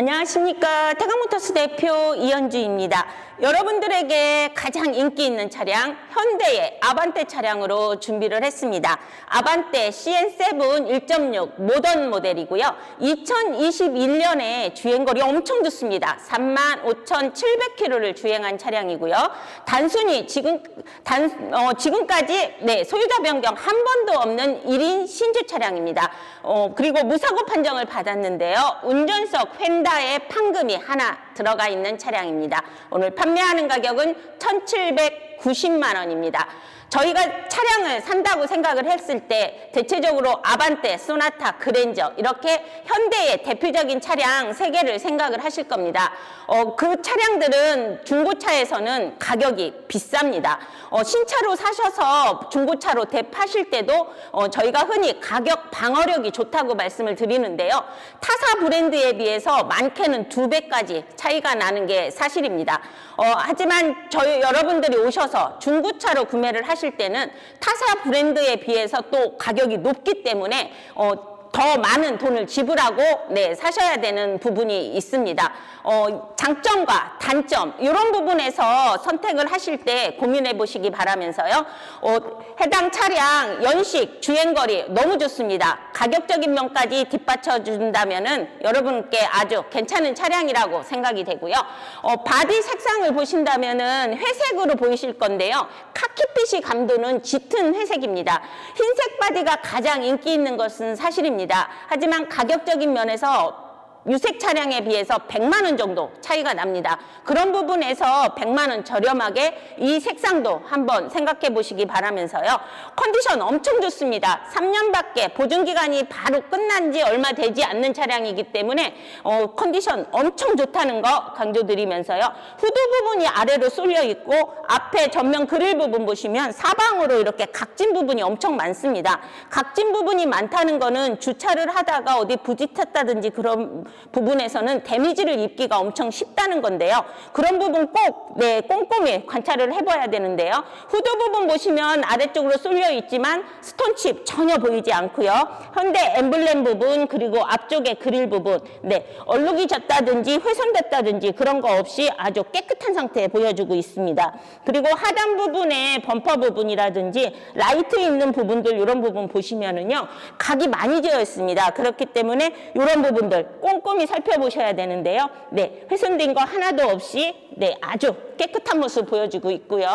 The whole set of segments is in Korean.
안녕하십니까. 태강모터스 대표 이현주입니다. 여러분들에게 가장 인기 있는 차량 현대의 아반떼 차량으로 준비를 했습니다. 아반떼 CN7 1.6 모던 모델이고요. 2021년에 주행거리 엄청 좋습니다. 35,700km를 주행한 차량이고요. 단순히 지금 단 어, 지금까지 네, 소유자 변경 한 번도 없는 1인 신주 차량입니다. 어, 그리고 무사고 판정을 받았는데요. 운전석 휀다에 판금이 하나 들어가 있는 차량입니다. 오늘 판매하는 가격은 1,790만 원입니다. 저희가 차량을 산다고 생각을 했을 때 대체적으로 아반떼, 소나타, 그랜저 이렇게 현대의 대표적인 차량 세 개를 생각을 하실 겁니다. 어, 그 차량들은 중고차에서는 가격이 비쌉니다. 어, 신차로 사셔서 중고차로 대파실 때도 어, 저희가 흔히 가격 방어력이 좋다고 말씀을 드리는데요. 타사 브랜드에 비해서 많게는 두 배까지 차이가 나는 게 사실입니다. 어, 하지만 저희 여러분들이 오셔서 중고차로 구매를 하실 때는 타사 브랜드에 비해서 또 가격이 높기 때문에 어, 더 많은 돈을 지불하고 네, 사셔야 되는 부분이 있습니다. 어, 장점과 단점 이런 부분에서 선택을 하실 때 고민해 보시기 바라면서요. 어, 해당 차량 연식 주행거리 너무 좋습니다. 가격적인 면까지 뒷받쳐 준다면은 여러분께 아주 괜찮은 차량이라고 생각이 되고요. 어, 바디 색상을 보신다면은 회색으로 보이실 건데요. 카키빛이 감도는 짙은 회색입니다. 흰색 바디가 가장 인기 있는 것은 사실입니다. 하지만 가격적인 면에서 유색 차량에 비해서 100만 원 정도 차이가 납니다. 그런 부분에서 100만 원 저렴하게 이 색상도 한번 생각해 보시기 바라면서요. 컨디션 엄청 좋습니다. 3년밖에 보증 기간이 바로 끝난 지 얼마 되지 않는 차량이기 때문에 어, 컨디션 엄청 좋다는 거 강조드리면서요. 후드 부분이 아래로 쏠려 있고 앞에 전면 그릴 부분 보시면 사방으로 이렇게 각진 부분이 엄청 많습니다. 각진 부분이 많다는 거는 주차를 하다가 어디 부딪혔다든지 그런 부분에서는 데미지를 입기가 엄청 쉽다는 건데요. 그런 부분 꼭 네, 꼼꼼히 관찰을 해봐야 되는데요. 후드 부분 보시면 아래쪽으로 쏠려 있지만 스톤칩 전혀 보이지 않고요. 현대 엠블렘 부분 그리고 앞쪽에 그릴 부분 네, 얼룩이 졌다든지 훼손됐다든지 그런 거 없이 아주 깨끗한 상태에 보여주고 있습니다. 그리고 하단 부분에 범퍼 부분이라든지 라이트 있는 부분들 이런 부분 보시면은요 각이 많이 지어 있습니다. 그렇기 때문에 이런 부분들 꼼 꼼히 살펴보셔야 되는데요. 네, 훼손된 거 하나도 없이 네 아주 깨끗한 모습 보여주고 있고요.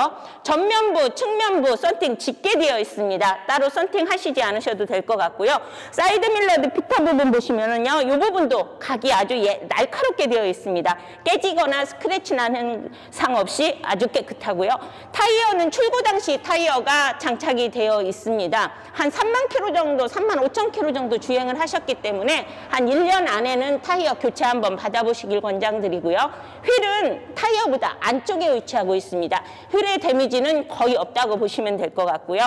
전면부, 측면부 썬팅 짙게 되어 있습니다. 따로 썬팅 하시지 않으셔도 될 것 같고요. 사이드 밀러드 피터 부분 보시면은요, 이 부분도 각이 아주 예, 날카롭게 되어 있습니다. 깨지거나 스크래치 나는 상 없이 아주 깨끗하고요. 타이어는 출고 당시 타이어가 장착이 되어 있습니다. 한 3만 킬로 정도, 3만 5천 킬로 정도 주행을 하셨기 때문에 한 1년 안에는 타이어 교체 한번 받아보시길 권장드리고요. 휠은 타이어보다 안쪽 에 위치하고 있습니다. 휠의 데미지는 거의 없다고 보시면 될 것 같고요.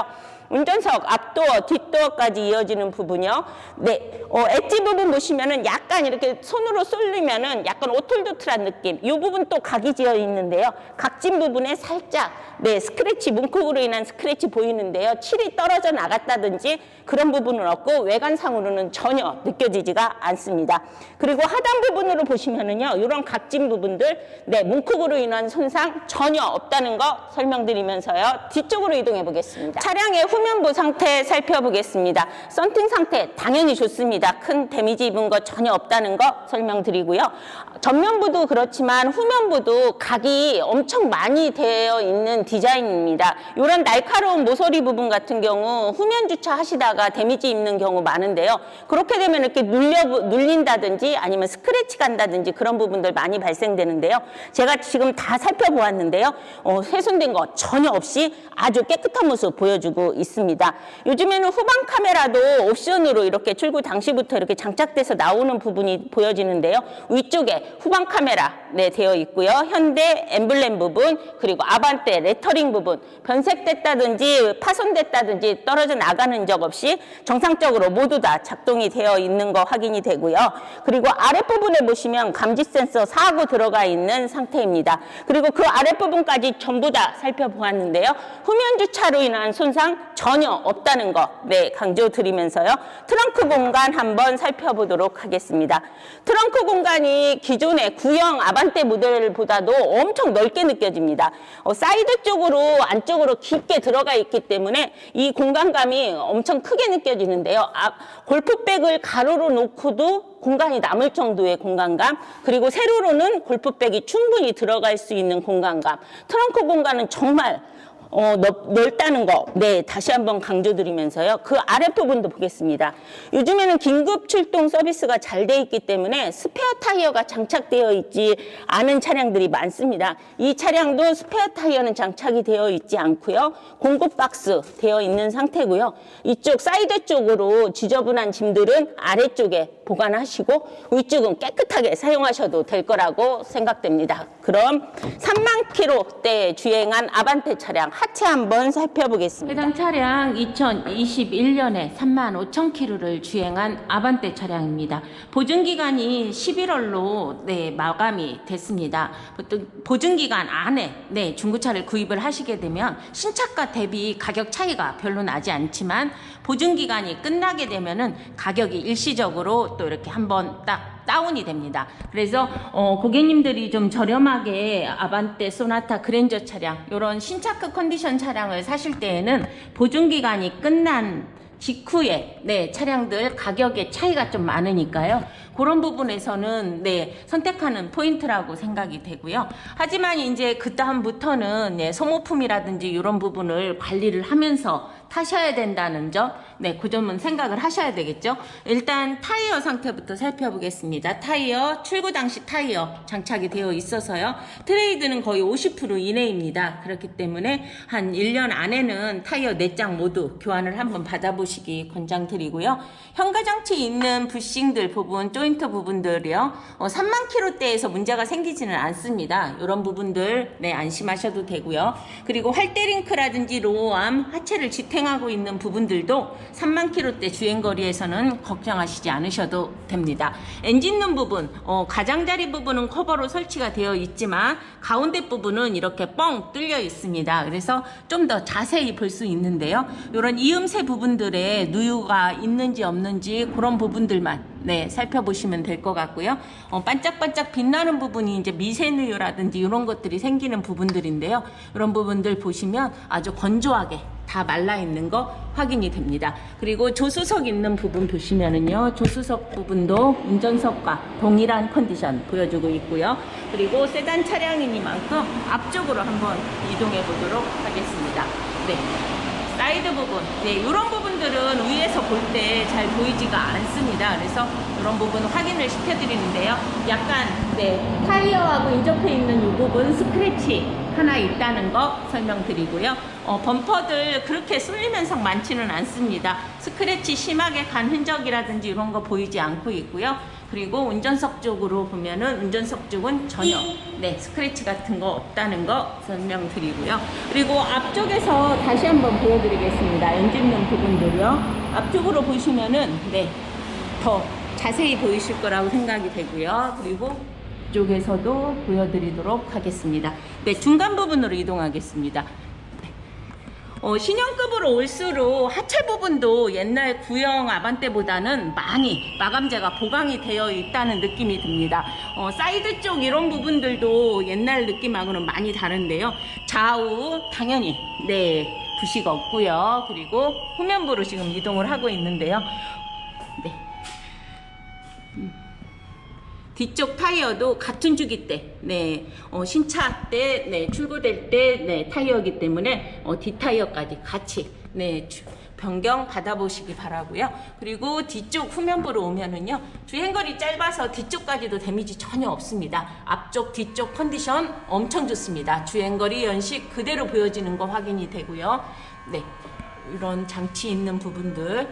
운전석 앞도어, 뒷도어까지 이어지는 부분이요. 네, 어, 엣지 부분 보시면은 약간 이렇게 손으로 쏠리면은 약간 오툴도툴한 느낌. 이 부분 또 각이 지어 있는데요. 각진 부분에 살짝 네 스크래치 문콕으로 인한 스크래치 보이는데요. 칠이 떨어져 나갔다든지 그런 부분은 없고 외관상으로는 전혀 느껴지지가 않습니다. 그리고 하단 부분으로 보시면은요, 이런 각진 부분들 네 문콕으로 인한 손상 전혀 없다는 거 설명드리면서요. 뒤쪽으로 이동해 보겠습니다. 차량의 후 면부 상태 살펴보겠습니다. 썬팅 상태 당연히 좋습니다. 큰 데미지 입은 거 전혀 없다는 거 설명드리고요. 전면부도 그렇지만 후면부도 각이 엄청 많이 되어 있는 디자인입니다. 이런 날카로운 모서리 부분 같은 경우 후면 주차 하시다가 데미지 입는 경우 많은데요. 그렇게 되면 이렇게 눌려 눌린다든지 아니면 스크래치 간다든지 그런 부분들 많이 발생되는데요. 제가 지금 다 살펴보았는데요. 어, 훼손된 거 전혀 없이 아주 깨끗한 모습 보여주고 있습니다. 요즘에는 후방 카메라도 옵션으로 이렇게 출고 당시부터 이렇게 장착돼서 나오는 부분이 보여지는데요. 위쪽에 후방 카메라 네, 되어 있고요. 현대 엠블렘 부분 그리고 아반떼 레터링 부분 변색됐다든지 파손됐다든지 떨어져 나가는 적 없이 정상적으로 모두 다 작동이 되어 있는 거 확인이 되고요. 그리고 아랫부분에 보시면 감지 센서 4구 들어가 있는 상태입니다. 그리고 그 아랫부분까지 전부 다 살펴보았는데요. 후면 주차로 인한 손상 전혀 없다는 거, 네, 강조드리면서요. 트렁크 공간 한번 살펴보도록 하겠습니다. 트렁크 공간이 기존의 구형 아반떼 모델보다도 엄청 넓게 느껴집니다. 어, 사이드 쪽으로 안쪽으로 깊게 들어가 있기 때문에 이 공간감이 엄청 크게 느껴지는데요. 아, 골프백을 가로로 놓고도 공간이 남을 정도의 공간감 그리고 세로로는 골프백이 충분히 들어갈 수 있는 공간감 트렁크 공간은 정말 어, 넓, 넓다는 거, 네, 다시 한번 강조드리면서요. 그 아랫부분도 보겠습니다. 요즘에는 긴급 출동 서비스가 잘 돼 있기 때문에 스페어 타이어가 장착되어 있지 않은 차량들이 많습니다. 이 차량도 스페어 타이어는 장착이 되어 있지 않고요. 공급 박스 되어 있는 상태고요. 이쪽 사이드 쪽으로 지저분한 짐들은 아래쪽에 보관하시고 위쪽은 깨끗하게 사용하셔도 될 거라고 생각됩니다. 그럼 3만 킬로대 주행한 아반떼 차량 하체 한번 살펴보겠습니다. 해당 차량 2021년에 3만 5천 킬로를 주행한 아반떼 차량입니다. 보증 기간이 11월로 네, 마감이 됐습니다. 보통 보증 기간 안에 네, 중고차를 구입을 하시게 되면 신차가 대비 가격 차이가 별로 나지 않지만 보증 기간이 끝나게 되면 은 가격이 일시적으로 또 이렇게 한번 딱 다운이 됩니다. 그래서 어, 고객님들이 좀 저렴하게 아반떼, 소나타, 그랜저 차량 이런 신차급 컨디션 차량을 사실 때에는 보증 기간이 끝난 직후에 네 차량들 가격의 차이가 좀 많으니까요. 그런 부분에서는 네 선택하는 포인트라고 생각이 되고요. 하지만 이제 그 다음부터는 네, 소모품이라든지 이런 부분을 관리를 하면서 타셔야 된다는 점, 네, 그 점은 생각을 하셔야 되겠죠. 일단 타이어 상태부터 살펴보겠습니다. 타이어, 출고 당시 타이어 장착이 되어 있어서요. 트레이드는 거의 50% 이내입니다. 그렇기 때문에 한 1년 안에는 타이어 4장 모두 교환을 한번 받아보시기 권장드리고요. 현가장치 있는 부싱들 부분, 조인트 부분들이요. 어, 3만 킬로대에서 문제가 생기지는 않습니다. 이런 부분들, 네, 안심하셔도 되고요. 그리고 활대 링크라든지 로어암, 하체를 지탱 하고 있는 부분들도 3만 킬로대 주행거리에서는 걱정하시지 않으셔도 됩니다. 엔진룸 부분, 어, 가장자리 부분은 커버로 설치가 되어 있지만 가운데 부분은 이렇게 뻥 뚫려 있습니다. 그래서 좀 더 자세히 볼 수 있는데요. 이런 이음새 부분들에 누유가 있는지 없는지 그런 부분들만 네, 살펴보시면 될 것 같고요. 어, 반짝반짝 빛나는 부분이 이제 미세누유라든지 이런 것들이 생기는 부분들인데요. 이런 부분들 보시면 아주 건조하게 다 말라 있는 거 확인이 됩니다. 그리고 조수석 있는 부분 보시면은요, 조수석 부분도 운전석과 동일한 컨디션 보여주고 있고요. 그리고 세단 차량이니만큼 앞쪽으로 한번 이동해 보도록 하겠습니다. 네. 사이드 부분, 네, 이런 부분들은 위에서 볼 때 잘 보이지가 않습니다. 그래서 이런 부분 확인을 시켜드리는데요. 약간 네 타이어하고 인접해 있는 이 부분 스크래치 하나 있다는 거 설명드리고요. 어, 범퍼들 그렇게 현상 많지는 않습니다. 스크래치 심하게 간 흔적이라든지 이런 거 보이지 않고 있고요. 그리고 운전석 쪽으로 보면은 운전석 쪽은 전혀 네 스크래치 같은 거 없다는 거 설명드리고요. 그리고 앞쪽에서 다시 한번 보여드리겠습니다. 엔진룸 부분들이요. 앞쪽으로 보시면은 네더 자세히 보이실 거라고 생각이 되고요. 그리고 이 쪽에서도 보여드리도록 하겠습니다. 네 중간 부분으로 이동하겠습니다. 어, 신형급으로 올수록 하체 부분도 옛날 구형 아반떼보다는 많이 마감재가 보강이 되어 있다는 느낌이 듭니다. 어, 사이드 쪽 이런 부분들도 옛날 느낌하고는 많이 다른데요. 좌우 당연히 네 부식 없고요. 그리고 후면부로 지금 이동을 하고 있는데요. 네. 뒤쪽 타이어도 같은 주기 때, 네, 어, 신차 때, 네, 출고될 때, 네, 타이어이기 때문에, 어, 뒷타이어까지 같이, 네, 주- 변경 받아보시기 바라고요 그리고 뒤쪽 후면부로 오면은요, 주행거리 짧아서 뒤쪽까지도 데미지 전혀 없습니다. 앞쪽, 뒤쪽 컨디션 엄청 좋습니다. 주행거리 연식 그대로 보여지는 거 확인이 되고요. 네, 이런 장치 있는 부분들,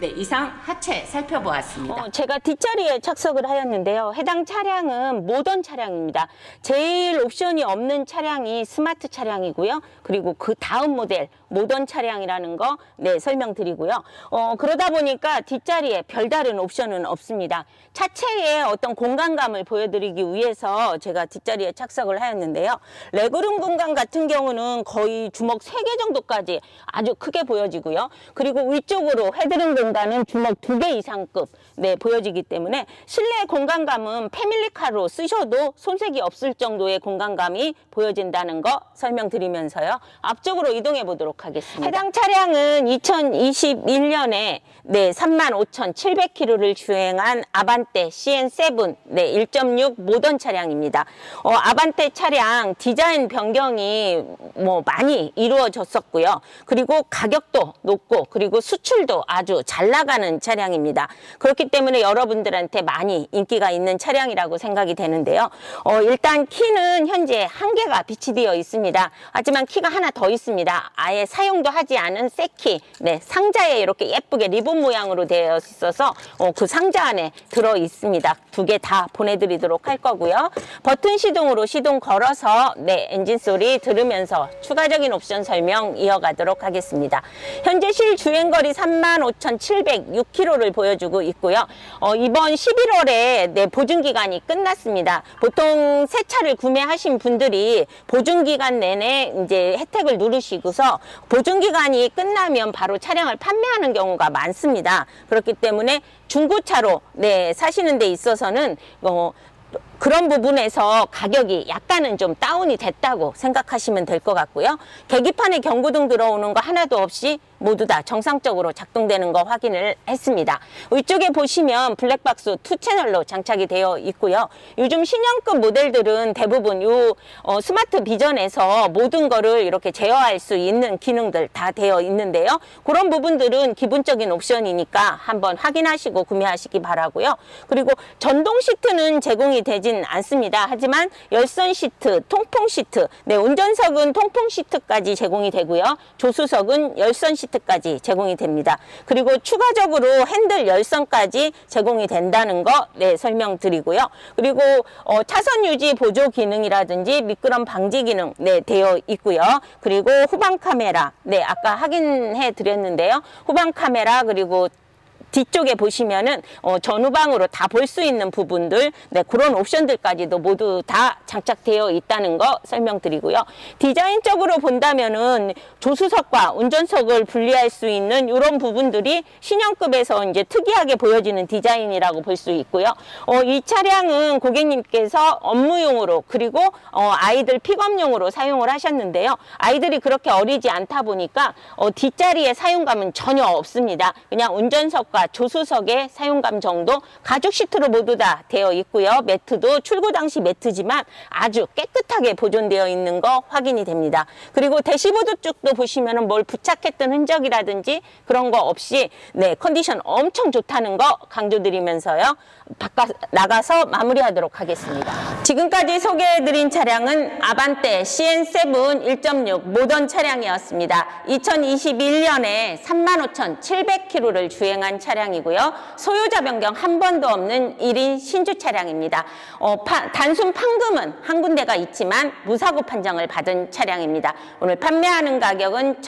네, 네, 이상 하체 살펴보았습니다. 어, 제가 뒷자리에 착석을 하였는데요. 해당 차량은 모던 차량입니다. 제일 옵션이 없는 차량이 스마트 차량이고요. 그리고 그 다음 모델 모던 차량이라는 거 네, 설명드리고요. 어, 그러다 보니까 뒷자리에 별다른 옵션은 없습니다. 차체의 어떤 공간감을 보여드리기 위해서 제가 뒷자리에 착석을 하였는데요. 레그룸 공간 같은 경우는 거의 주먹 3개 정도까지 아주 크게 보여지고요. 그리고 위쪽으로 헤드룸 공간 은 주먹 2개 이상급 네, 보여지기 때문에 실내 공간감은 패밀리카로 쓰셔도 손색이 없을 정도의 공간감이 보여진다는 거 설명드리면서요. 앞쪽으로 이동해 보도록 하겠습니다. 해당 차량은 2021년에 네, 35,700km를 주행한 아반떼 CN7 네, 1.6 모던 차량입니다. 어, 아반떼 차량 디자인 변경이 뭐 많이 이루어졌었고요. 그리고 가격도 높고 그리고 수출도 아주 잘 나가는 차량입니다. 그렇기 때문에 여러분들한테 많이 인기가 있는 차량이라고 생각이 되는데요. 어, 일단 키는 현재 한 개가 비치되어 있습니다. 하지만 키가 하나 더 있습니다. 아예 사용도 하지 않은 새 키 네, 상자에 이렇게 예쁘게 리본 모양으로 되어 있어서 어, 그 상자 안에 들어 있습니다. 두 개 다 보내드리도록 할 거고요. 버튼 시동으로 시동 걸어서 네, 엔진 소리 들으면서 추가적인 옵션 설명 이어가도록 하겠습니다. 현재 실 주행거리 35,706km를 보여주고 있고요. 어, 이번 11월에 네, 보증기간이 끝났습니다. 보통 새 차를 구매하신 분들이 보증기간 내내 이제 혜택을 누르시고서 보증기간이 끝나면 바로 차량을 판매하는 경우가 많습니다. 그렇기 때문에 중고차로 네, 사시는 데 있어서는 어, 그런 부분에서 가격이 약간은 좀 다운이 됐다고 생각하시면 될 것 같고요. 계기판에 경고등 들어오는 거 하나도 없이 모두 다 정상적으로 작동되는 거 확인을 했습니다. 위쪽에 보시면 블랙박스 투 채널로 장착이 되어 있고요. 요즘 신형급 모델들은 대부분 요 어, 스마트 비전에서 모든 거를 이렇게 제어할 수 있는 기능들 다 되어 있는데요. 그런 부분들은 기본적인 옵션이니까 한번 확인하시고 구매하시기 바라고요. 그리고 전동 시트는 제공이 되진 않습니다. 하지만 열선 시트, 통풍 시트, 네, 운전석은 통풍 시트까지 제공이 되고요. 조수석은 열선 시트까지 제공이 됩니다. 그리고 추가적으로 핸들 열선까지 제공이 된다는 거 네, 설명드리고요. 그리고 어, 차선 유지 보조 기능이라든지 미끄럼 방지 기능 네, 되어 있고요. 그리고 후방 카메라 네, 아까 확인해 드렸는데요. 후방 카메라 그리고 뒤쪽에 보시면은 어, 전후방으로 다 볼 수 있는 부분들 네, 그런 옵션들까지도 모두 다 장착되어 있다는 거 설명드리고요. 디자인적으로 본다면은 조수석과 운전석을 분리할 수 있는 이런 부분들이 신형급에서 이제 특이하게 보여지는 디자인이라고 볼 수 있고요. 어, 이 차량은 고객님께서 업무용으로 그리고 어, 아이들 픽업용으로 사용을 하셨는데요. 아이들이 그렇게 어리지 않다 보니까 어, 뒷자리에 사용감은 전혀 없습니다. 그냥 운전석과 조수석의 사용감 정도 가죽 시트로 모두 다 되어 있고요. 매트도 출고 당시 매트지만 아주 깨끗하게 보존되어 있는 거 확인이 됩니다. 그리고 대시보드 쪽도 보시면은 뭘 부착했던 흔적이라든지 그런 거 없이 네 컨디션 엄청 좋다는 거 강조드리면서요. 바깥 나가서 마무리하도록 하겠습니다. 지금까지 소개해드린 차량은 아반떼 CN7 1.6 모던 차량이었습니다. 2021년에 35,700km를 주행한 차량 이고요. 소유자 변경 한 번도 없는 1인 신주 차량입니다. 어, 파- 단순 판금은 한 군데가 있지만 무사고 판정을 받은 차량입니다. 오늘 판매하는 가격은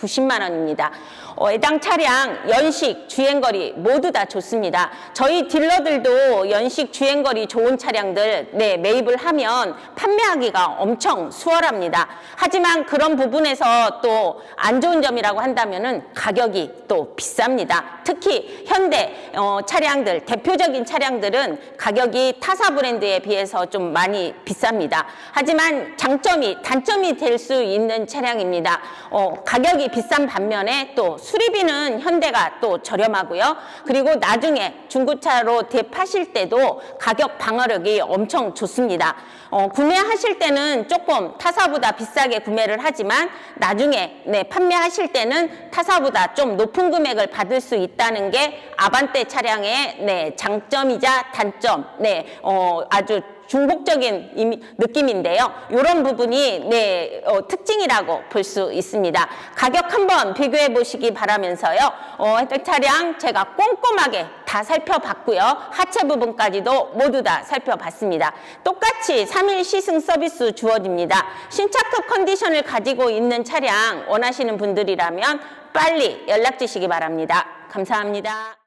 1,790만 원입니다. 어, 해당 차량 연식, 주행거리 모두 다 좋습니다. 저희 딜러들도 연식, 주행거리 좋은 차량들 네, 매입을 하면 판매하기가 엄청 수월합니다. 하지만 그런 부분에서 또 안 좋은 점이라고 한다면은 가격이 또 비쌉니다. 특히 현대 어, 차량들 대표적인 차량들은 가격이 타사 브랜드에 비해서 좀 많이 비쌉니다. 하지만 장점이 단점이 될 수 있는 차량입니다. 어, 가격이 비싼 반면에 또 수리비는 현대가 또 저렴하고요. 그리고 나중에 중고차로 대파실 때도 가격 방어력이 엄청 좋습니다. 어, 구매하실 때는 조금 타사보다 비싸게 구매를 하지만 나중에 네, 판매하실 때는 타사보다 좀 높은 금액을 받을 수 있다는 게 아반떼 차량의 네, 장점이자 단점, 네, 어, 아주 중복적인 느낌인데요. 이런 부분이 네, 어, 특징이라고 볼 수 있습니다. 가격 한번 비교해 보시기 바라면서요. 어, 혜택 차량 제가 꼼꼼하게 다 살펴봤고요. 하체 부분까지도 모두 다 살펴봤습니다. 똑같이 3일 시승 서비스 주어집니다. 신차급 컨디션을 가지고 있는 차량 원하시는 분들이라면 빨리 연락 주시기 바랍니다. 감사합니다.